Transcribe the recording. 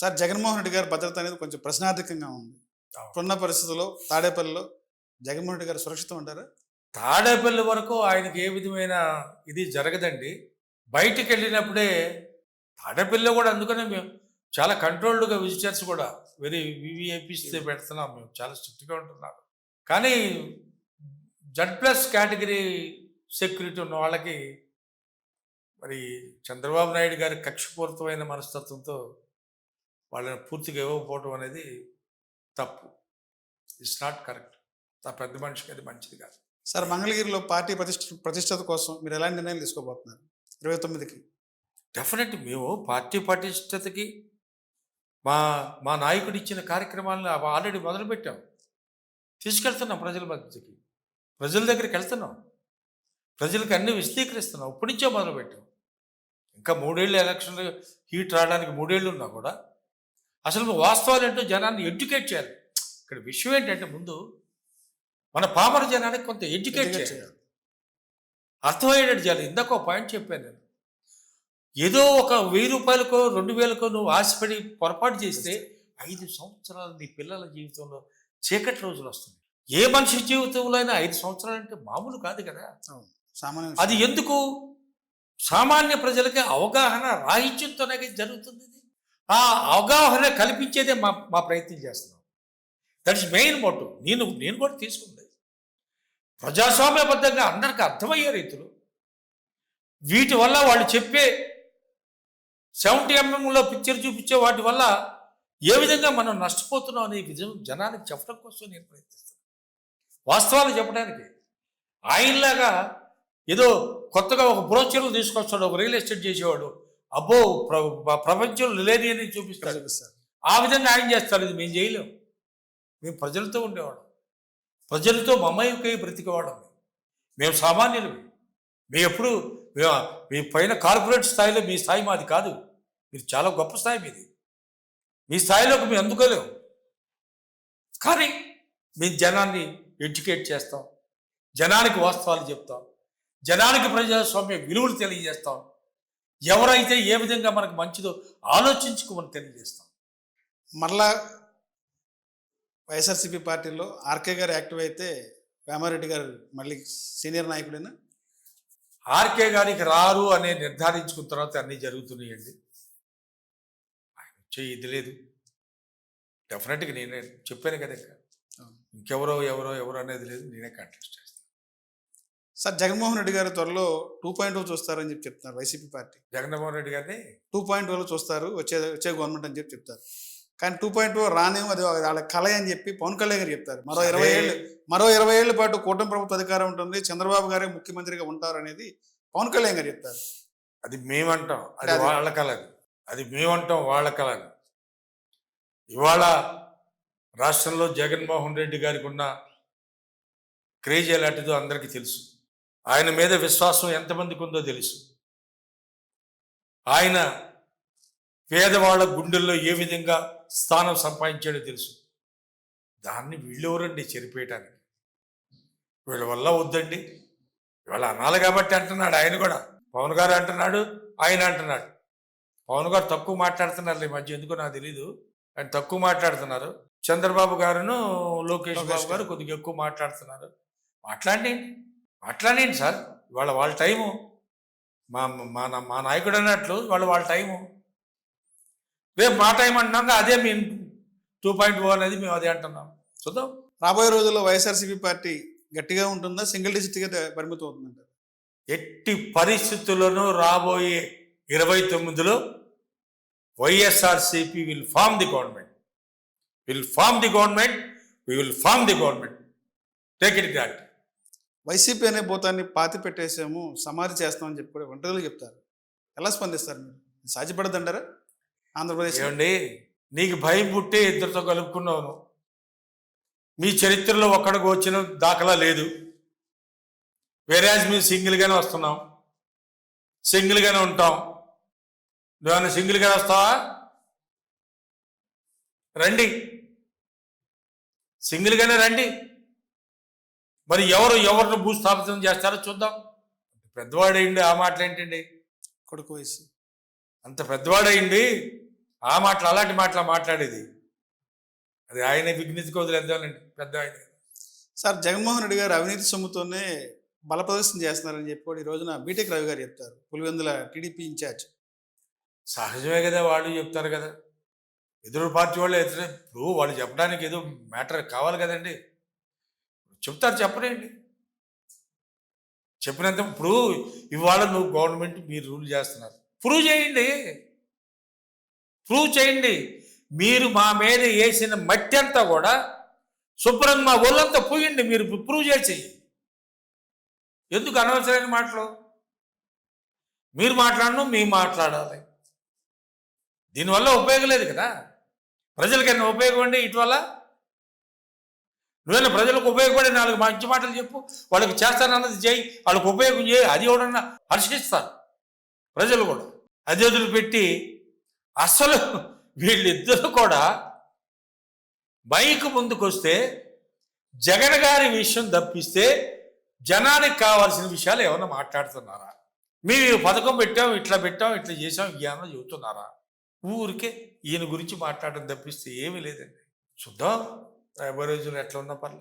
Sir Jaganmohan Reddy గారి భద్రత అనేది కొంచెం ప్రశ్నార్థకంగా ఉంది. ఇప్పుడున్న పరిస్థితుల్లో తాడేపల్లిలో జగన్మోహన్ రెడ్డి గారు సురక్షితం అంటారా? తాడేపల్లి వరకు ఆయనకి ఏ విధమైన ఇది జరగదండి. బయటికి వెళ్ళినప్పుడే తాడేపల్లిలో కూడా అందుకనే మేము చాలా కంట్రోల్డ్గా విజిటర్స్ కూడా వెరీ వివిఐపీస్ పెడుతున్నాం మేము. చాలా స్ట్రిక్ట్గా ఉంటున్నారు కానీ జడ్ ప్లస్ కేటగిరీ సెక్యూరిటీ ఉన్న వాళ్ళకి మరి చంద్రబాబు నాయుడు గారి కక్షపూరితమైన మనస్తత్వంతో వాళ్ళని పూర్తిగా ఇవ్వకపోవడం అనేది తప్పు. It's not correct. ఆ పెద్ద మనిషికి అది మంచిది కాదు. సార్ మంగళగిరిలో పార్టీ ప్రతిష్ట ప్రతిష్టత కోసం మీరు ఎలాంటి నిర్ణయాలు తీసుకోబోతున్నారు? ఇరవై తొమ్మిదికి డెఫినెట్ మేము పార్టీ పటిష్టతకి మా మా నాయకుడు ఇచ్చిన కార్యక్రమాలను ఆల్రెడీ మొదలుపెట్టాం. తీసుకెళ్తున్నాం ప్రజల మధ్యకి ప్రజల దగ్గరికి వెళ్తున్నాం. ప్రజలకు అన్ని విశదీకరిస్తున్నాం. ఇప్పటి నుంచే మొదలుపెట్టాం. ఇంకా మూడేళ్ళు ఎలక్షన్లు హీట్ రావడానికి మూడేళ్ళు ఉన్నా కూడా అసలు వాస్తవాలు ఏంటో జనాన్ని ఎడ్యుకేట్ చేయాలి. ఇక్కడ విషయం ఏంటంటే ముందు మన పామర జనానికి కొంత ఎడ్యుకేట్ చేయాలి. అర్థమయ్యేటట్టు చేయాలి. ఇందాక ఒక పాయింట్ చెప్పాను నేను. ఏదో ఒక వెయ్యి రూపాయలకో రెండు వేలకో నువ్వు ఆశపడి పొరపాటు చేస్తే ఐదు సంవత్సరాలు నీ పిల్లల జీవితంలో చీకటి రోజులు వస్తుంది ఏ మనిషి జీవితంలో అయినా ఐదు సంవత్సరాలు అంటే మామూలు కాదు కదా. అది ఎందుకు? సామాన్య ప్రజలకి అవగాహన రాహిత్యంతోనే జరుగుతుంది. ఆ అవగాహన కల్పించేదే మా మా ప్రయత్నం చేస్తున్నాం. దట్ ఇస్ మెయిన్ మోటివ్ నేను నేను కూడా తీసుకుంది. ప్రజాస్వామ్యబద్ధంగా అందరికీ అర్థమయ్యే రీతిలో వీటి వల్ల వాళ్ళు చెప్పే సెవెంటీ ఎంఎంలో పిక్చర్ చూపించే వాటి వల్ల ఏ విధంగా మనం నష్టపోతున్నాం అనే విధం జనానికి చెప్పడం కోసం నేను ప్రయత్నిస్తాను వాస్తవాలు చెప్పడానికి ఆయనలాగా ఏదో కొత్తగా ఒక బ్రోచర్లు తీసుకొస్తాడు ఒక రియల్ ఎస్టేట్ చేసేవాడు అబ్బో ప్ర- ప్రపంచంలో లేని అని చూపిస్తాడు. చూపిస్తారు ఆ విధంగా ఆయన చేస్తాడు. ఇది మేము చేయలేం. మేము ప్రజలతో ఉండేవాళ్ళం. ప్రజలతో మమయుకై బ్రతికేవాళ్ళం మేము. మేము సామాన్యులు మేము ఎప్పుడు మీ పైన కార్పొరేట్ స్థాయిలో మీ స్థాయి మాది కాదు. మీరు చాలా గొప్ప స్థాయి మీది. మీ స్థాయిలోకి మేము అందుకోలేము కానీ మేము జనాన్ని ఎడ్యుకేట్ చేస్తాం. జనానికి వాస్తవాలు చెప్తాం. జనానికి ప్రజాస్వామ్య విలువలు తెలియజేస్తాం. ఎవరైతే ఏ విధంగా మనకు మంచిదో ఆలోచించుకోమని తెలియజేస్తాం. మరలా వైఎస్ఆర్సీపీ పార్టీలో ఆర్కే గారు యాక్టివ్ అయితే వేమారెడ్డి గారు మళ్ళీ సీనియర్ నాయకుడైనా? ఆర్కే గారికి రారు అనే నిర్ధారించుకున్న తర్వాత అన్నీ జరుగుతున్నాయండి. ఆయన వచ్చే ఇది లేదు. డెఫినెట్గా నేనే చెప్పాను కదా ఇంకా. ఇంకెవరో ఎవరో ఎవరో అనేది లేదు. నేనే కంటెస్ట్ చేస్తాను. సార్ జగన్మోహన్ రెడ్డి గారు త్వరలో టూ పాయింట్ చూస్తారని చెప్పి చెప్తున్నారు వైసీపీ పార్టీ. జగన్మోహన్ రెడ్డి గారిని? టూ పాయింట్ చూస్తారు వచ్చే వచ్చే గవర్నమెంట్ అని చెప్పి చెప్తారు. కానీ టూ పాయింట్ రానేమో అది వాళ్ళ కళ అని చెప్పి పవన్ కళ్యాణ్ గారు చెప్తారు. మరో ఇరవై. ఏళ్ళు మరో ఇరవై ఏళ్ళ పాటు కూటమి ప్రభుత్వ అధికారం ఉంటుంది చంద్రబాబు గారే ముఖ్యమంత్రిగా ఉంటారు అనేది పవన్ కళ్యాణ్ గారు చెప్తారు. అది మేమంటాం. అది వాళ్ళ కళది అది. మేమంటాం వాళ్ళ కళది ఇవాళ రాష్ట్రంలో జగన్మోహన్ రెడ్డి గారికి ఉన్న క్రేజ్ ఎలాంటిదో అందరికీ తెలుసు. ఆయన మీద విశ్వాసం ఎంతమందికి ఉందో తెలుసు. ఆయన పేదవాళ్ళ గుండెల్లో ఏ విధంగా స్థానం సంపాదించాడో తెలుసు. దాన్ని వీళ్ళెవరండి చెరిపేయటానికి? వీళ్ళ వల్ల వద్దండి. ఇవాళ అనాలి కాబట్టి అంటున్నాడు ఆయన కూడా. పవన్ గారు అంటున్నాడు ఆయన అంటున్నాడు. పవన్ గారు తక్కువ మాట్లాడుతున్నారు ఈ మధ్య ఎందుకో నాకు తెలీదు. ఆయన తక్కువ మాట్లాడుతున్నారు. చంద్రబాబు గారును లోకేష్ బాబు గారు గారు. కొద్దిగా ఎక్కువ మాట్లాడుతున్నారు. మాట్లాడండి. మాట్లాడండి సార్. ఇవాళ వాళ్ళ టైము. మా మా నా- మా నాయకుడు అన్నట్లు వాళ్ళ వాళ్ళ టైము. రేపు మా టైం అంటున్నాక అదే మేము టూ పాయింట్ ఓ అనేది మేము అదే అంటున్నాం. చూద్దాం. రాబోయే రోజుల్లో వైఎస్ఆర్సీపీ పార్టీ గట్టిగా ఉంటుందా? సింగిల్ డిజిట్గా పరిమితం అవుతుందంటారు? ఎట్టి పరిస్థితుల్లోనూ రాబోయే ఇరవై తొమ్మిదిలో YSRCP will form the government. Will form the government. We will form the government. Take it grant YCP అనే భూతాన్ని పాతి పెట్టేసాము సమాధి చేస్తామని చెప్పి కూడా ఒంటరిగా చెప్తారు. ఎలా స్పందిస్తారు మీరు? సాధ్యపడదంటారా? ఆంధ్రప్రదేశ్ ఏమండి నీకు భయం పుట్టి ఇద్దరితో కలుపుకున్నావు మీ చరిత్రలో ఒక్కడికి వచ్చిన దాఖలా లేదు. వేరేజ్ మేము సింగిల్గానే వస్తున్నాం. సింగిల్గానే ఉంటాం. నువ్వేమైనా సింగిల్గానే వస్తావా? రండి. సింగిల్గానే రండి. మరి ఎవరు ఎవరిని భూస్థాపితం చేస్తారో చూద్దాం. పెద్దవాడేయండి ఆ మాటలు ఏంటండి కొడుకు వయసు. అంత పెద్దవాడయింది ఆ మాటలు అలాంటి మాటలు మాట్లాడేది. అది ఆయన విఘ్నతకి వదిలేద్దామండి పెద్ద ఆయన. సార్ జగన్మోహన్ రెడ్డి గారు అవినీతి సొమ్ముతోనే బల ప్రదర్శన చేస్తున్నారని చెప్పి కూడా ఈ రోజున బీటెక్ రవి గారు చెప్తారు పులివెందుల టీడీపీ ఇన్ఛార్జ్. సహజమే కదా వాళ్ళు చెప్తారు కదా. ఎదురు పార్టీ వాళ్ళు ఎదురు ఇప్పుడు వాళ్ళు చెప్పడానికి ఏదో మ్యాటర్ కావాలి కదండి. చెప్తారు చెప్పలేండి చెప్పినంత ఇప్పుడు ఇవాళ నువ్వు గవర్నమెంట్ మీరు రూల్ చేస్తున్నారు. ప్రూవ్ చేయండి. ప్రూవ్ చేయండి. మీరు మా మీద వేసిన మట్టి అంతా కూడా శుభ్రంగా మా ఒళ్ళంతా పోయండి. మీరు ప్రూవ్ చేసి ఎందుకు అనవసరమైన మాటలు? మీరు మాట్లాడను మేము మాట్లాడాలి. దీనివల్ల ఉపయోగం లేదు కదా? ప్రజలకైనా ఉపయోగం అండి ఇటువల్ల? నువ్వైనా ప్రజలకు ఉపయోగపడే నాలుగు మంచి మాటలు చెప్పు. వాళ్ళకి చేస్తానన్నది చేయి. వాళ్ళకి ఉపయోగం చేయి. అది ఎవడన్నా హర్షిస్తారు? ప్రజలు కూడా. అది వదిలిపెట్టి అసలు వీళ్ళిద్దరూ కూడా మైక్ ముందుకొస్తే జగన్ గారి విషయం తప్పిస్తే జనానికి కావాల్సిన విషయాలు ఏమైనా మాట్లాడుతున్నారా? మేము పథకం పెట్టాం ఇట్లా పెట్టాం ఇట్లా చేసాం ఏమన్నా చెబుతున్నారా? ఊరికే ఈయన గురించి మాట్లాడడం తప్పిస్తే ఏమీ లేదండి. చూద్దాం. రాబోయే ఎట్లా ఉన్నా పర్లేదు.